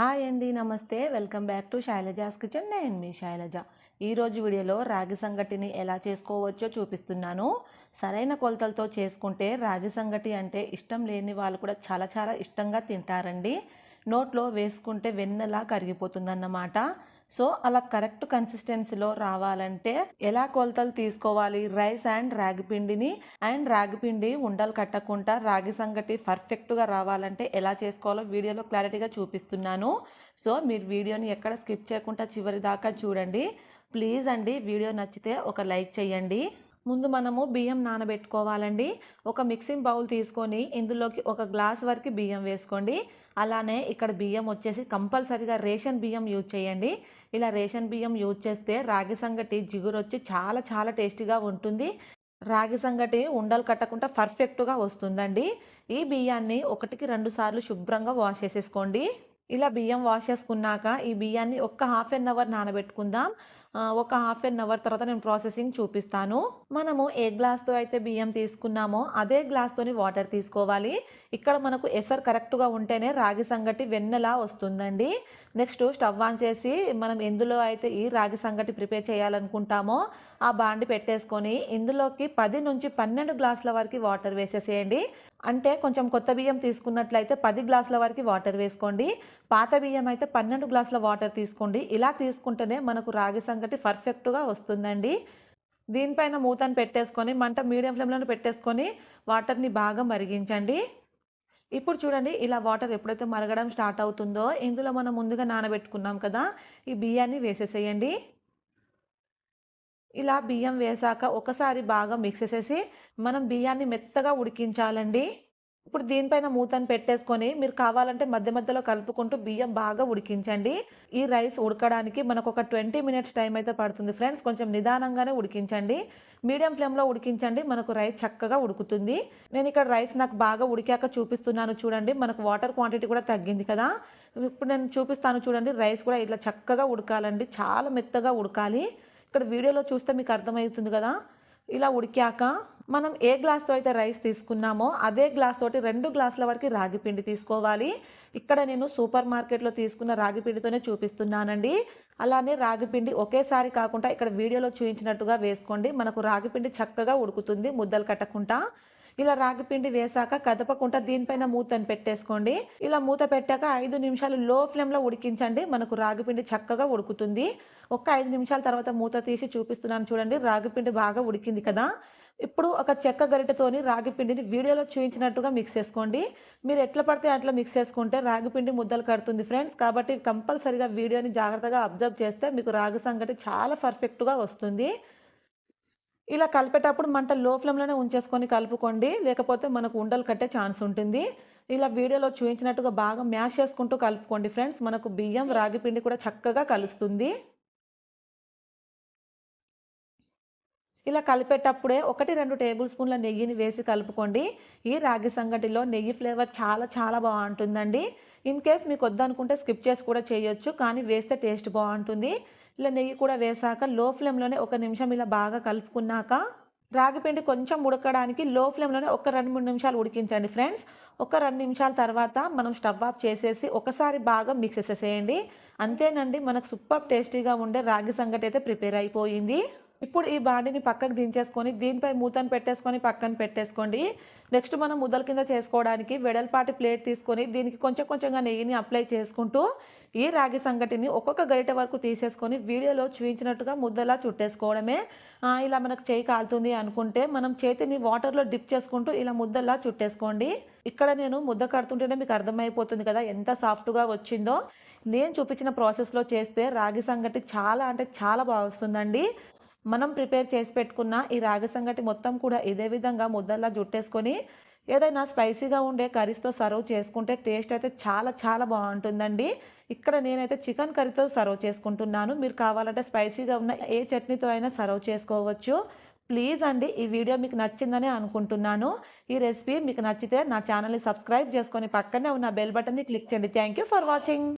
Hi అండి నమస్తే. Welcome back to Shailaja's kitchen. నేను మీ శైలజ. ఈరోజు వీడియోలో రాగి సంగటిని ఎలా చేసుకోవచ్చో చూపిస్తున్నాను. సరైన కొలతలతో చేసుకుంటే రాగి సంగటి అంటే ఇష్టం లేని వాళ్ళు కూడా చాలా చాలా ఇష్టంగా తింటారండి. నోట్లో వేసుకుంటే వెన్నెలా కరిగిపోతుందన్నమాట. సో అలా కరెక్ట్ కన్సిస్టెన్సీలో రావాలంటే ఎలా కొలతలు తీసుకోవాలి? రైస్ అండ్ రాగి పిండిని అండ్ రాగి పిండి ఉండలు కట్టకుండా రాగి సంగటి పర్ఫెక్ట్గా రావాలంటే ఎలా చేసుకోవాలో వీడియోలో క్లారిటీగా చూపిస్తున్నాను. సో మీరు వీడియోని ఎక్కడ స్కిప్ చేయకుండా చివరి దాకా చూడండి. ప్లీజ్ అండి వీడియో నచ్చితే ఒక లైక్ చేయండి. ముందు మనము బియ్యం నానబెట్టుకోవాలండి. ఒక మిక్సింగ్ బౌల్ తీసుకొని ఇందులోకి ఒక గ్లాస్ వరకు బియ్యం వేసుకోండి. అలానే ఇక్కడ బియ్యం వచ్చేసి కంపల్సరీగా రేషన్ బియ్యం యూజ్ చేయండి. ఇలా రేషన్ బియ్యం యూజ్ చేస్తే రాగి సంగటి జిగురు వచ్చి చాలా చాలా టేస్టీగా ఉంటుంది. రాగి సంగటి ఉండలు కట్టకుండా పర్ఫెక్ట్గా వస్తుందండి. ఈ బియ్యాన్ని ఒకటికి రెండు సార్లు శుభ్రంగా వాష్ చేసేసుకోండి. ఇలా బియ్యం వాష్ చేసుకున్నాక ఈ బియ్యాన్ని ఒక్క హాఫ్ అన్ అవర్ నానబెట్టుకుందాం. ఒక హాఫ్ అన్ అవర్ తర్వాత నేను ప్రాసెసింగ్ చూపిస్తాను. మనము ఏ గ్లాస్తో అయితే బియ్యం తీసుకున్నామో అదే గ్లాస్తోని వాటర్ తీసుకోవాలి. ఇక్కడ మనకు ఎసర్ కరెక్ట్గా ఉంటేనే రాగి సంగటి వెన్నెలా వస్తుందండి. నెక్స్ట్ స్టవ్ ఆన్ చేసి మనం ఎందులో అయితే ఈ రాగి సంగటి ప్రిపేర్ చేయాలనుకుంటామో ఆ బాండి పెట్టేసుకొని ఇందులోకి పది నుంచి పన్నెండు గ్లాసుల వరకు వాటర్ వేసేసేయండి. అంటే కొంచెం కొత్త బియ్యం తీసుకున్నట్లయితే పది గ్లాసుల వరకు వాటర్ వేసుకోండి. పాత బియ్యం అయితే పన్నెండు గ్లాసుల వాటర్ తీసుకోండి. ఇలా తీసుకుంటేనే మనకు రాగి సంగటి పర్ఫెక్ట్గా వస్తుందండి. దీనిపైన మూతను పెట్టేసుకొని మంట మీడియం ఫ్లేమ్లో పెట్టేసుకొని వాటర్ని బాగా మరిగించండి. ఇప్పుడు చూడండి ఇలా వాటర్ ఎప్పుడైతే మరగడం స్టార్ట్ అవుతుందో ఇందులో మనం ముందుగా నానబెట్టుకున్నాం కదా ఈ బియ్యాన్ని వేసేసేయండి. ఇలా బియ్యం వేసాక ఒకసారి బాగా మిక్స్ చేసేసి మనం బియ్యాన్ని మెత్తగా ఉడికించాలండి. ఇప్పుడు దీనిపైన మూతను పెట్టేసుకొని మీరు కావాలంటే మధ్య మధ్యలో కలుపుకుంటూ బియ్యం బాగా ఉడికించండి. ఈ రైస్ ఉడకడానికి మనకు ఒక ట్వంటీ మినిట్స్ టైం అయితే పడుతుంది. ఫ్రెండ్స్ కొంచెం నిదానంగానే ఉడికించండి. మీడియం ఫ్లేమ్లో ఉడికించండి. మనకు రైస్ చక్కగా ఉడుకుతుంది. నేను ఇక్కడ రైస్ నాకు బాగా ఉడికాక చూపిస్తున్నాను చూడండి. మనకు వాటర్ క్వాంటిటీ కూడా తగ్గింది కదా. ఇప్పుడు నేను చూపిస్తాను చూడండి. రైస్ కూడా ఇట్లా చక్కగా ఉడకాలండి. చాలా మెత్తగా ఉడకాలి. ఇక్కడ వీడియోలో చూస్తే మీకు అర్థమవుతుంది కదా? ఇలా ఉడికాక మనం ఏ గ్లాస్తో అయితే రైస్ తీసుకున్నామో అదే గ్లాస్ తోటి రెండు గ్లాసుల వరకు రాగి పిండి తీసుకోవాలి. ఇక్కడ నేను సూపర్ మార్కెట్లో తీసుకున్న రాగి పిండితోనే చూపిస్తున్నానండి. అలానే రాగి పిండి ఒకేసారి కాకుండా ఇక్కడ వీడియోలో చూపించినట్టుగా వేసుకోండి. మనకు రాగి పిండి చక్కగా ఉడుకుతుంది ముద్దలు కట్టకుండా. ఇలా రాగి పిండి వేసాక కదపకుండా దీనిపైన మూతను పెట్టేసుకోండి. ఇలా మూత పెట్టాక ఐదు నిమిషాలు లో ఫ్లేమ్లో ఉడికించండి. మనకు రాగి పిండి చక్కగా ఉడుకుతుంది. ఒక ఐదు నిమిషాల తర్వాత మూత తీసి చూపిస్తున్నాను చూడండి. రాగి పిండి బాగా ఉడికింది కదా. ఇప్పుడు ఒక చెక్క గరిటెతోని రాగి పిండిని వీడియోలో చూపించినట్టుగా మిక్స్ చేసుకోండి. మీరు ఎట్లా పడితే అట్లా మిక్స్ చేసుకుంటే రాగి పిండి ముద్దలు కడుతుంది ఫ్రెండ్స్. కాబట్టి కంపల్సరీగా వీడియోని జాగ్రత్తగా అబ్జర్వ్ చేస్తే మీకు రాగి సంగటి చాలా పర్ఫెక్ట్గా వస్తుంది. ఇలా కలిపేటప్పుడు మంట లో ఫ్లేమ్లోనే ఉంచేసుకొని కలుపుకోండి. లేకపోతే మనకు ఉండలు కట్టే ఛాన్స్ ఉంటుంది. ఇలా వీడియోలో చూపించినట్టుగా బాగా మ్యాష్ చేసుకుంటూ కలుపుకోండి ఫ్రెండ్స్ మనకు బియ్యం రాగి పిండి కూడా చక్కగా కలుస్తుంది. ఇలా కలిపేటప్పుడే ఒకటి రెండు టేబుల్ స్పూన్ల నెయ్యిని వేసి కలుపుకోండి. ఈ రాగి సంగటిలో నెయ్యి ఫ్లేవర్ చాలా చాలా బాగుంటుందండి. ఇన్ కేస్ మీకు వద్దనుకుంటే స్కిప్ చేసి కూడా చేయొచ్చు కానీ వేస్తే టేస్ట్ బాగుంటుంది. ఇలా నెయ్యి కూడా వేసాక లో ఫ్లేమ్లోనే ఒక నిమిషం ఇలా బాగా కలుపుకున్నాక రాగి పిండి కొంచెం ఉడకడానికి లో ఫ్లేమ్లోనే ఒక రెండు మూడు నిమిషాలు ఉడికించండి ఫ్రెండ్స్ ఒక రెండు నిమిషాల తర్వాత మనం స్టవ్ ఆఫ్ చేసేసి ఒకసారి బాగా మిక్స్ చేసేసేయండి. అంతేనండి మనకు సూపర్ టేస్టీగా ఉండే రాగి సంగటి అయితే ప్రిపేర్ అయిపోయింది. ఇప్పుడు ఈ బాండిని పక్కకు దించేసుకొని దీనిపై మూతను పెట్టేసుకొని పక్కన పెట్టేసుకోండి. నెక్స్ట్ మనం ముద్దల కింద చేసుకోవడానికి వెడల్పాటి ప్లేట్ తీసుకొని దీనికి కొంచెం కొంచెంగా నెయ్యిని అప్లై చేసుకుంటూ ఈ రాగి సంగటిని ఒక్కొక్క గరిటె వరకు తీసేసుకొని వీడియోలో చూపించినట్టుగా ముద్దలా చుట్టేసుకోవడమే. ఇలా మనకు చేయి కాలుతుంది అనుకుంటే మనం చేతిని వాటర్లో డిప్ చేసుకుంటూ ఇలా ముద్దలా చుట్టేసుకోండి. ఇక్కడ నేను ముద్ద కడుతుంటేనే మీకు అర్థమైపోతుంది కదా ఎంత సాఫ్ట్గా వచ్చిందో. నేను చూపించిన ప్రాసెస్లో చేస్తే రాగి సంగటి చాలా అంటే చాలా బాగా వస్తుందండి. మనం ప్రిపేర్ చేసి పెట్టుకున్న ఈ రాగి సంగటి మొత్తం కూడా ఇదే విధంగా ముద్దల్లా జుట్టేసుకొని ఏదైనా స్పైసీగా ఉండే కర్రీస్తో సర్వ్ చేసుకుంటే టేస్ట్ అయితే చాలా చాలా బాగుంటుందండి. ఇక్కడ నేనైతే చికెన్ కర్రీతో సర్వ్ చేసుకుంటున్నాను. మీరు కావాలంటే స్పైసీగా ఉన్న ఏ చట్నీతో అయినా సర్వ్ చేసుకోవచ్చు. ప్లీజ్ అండి ఈ వీడియో మీకు నచ్చిందని అనుకుంటున్నాను. ఈ రెసిపీ మీకు నచ్చితే నా ఛానల్ని సబ్స్క్రైబ్ చేసుకొని పక్కనే ఉన్న బెల్ బటన్ని క్లిక్ చేయండి. Thank you for watching.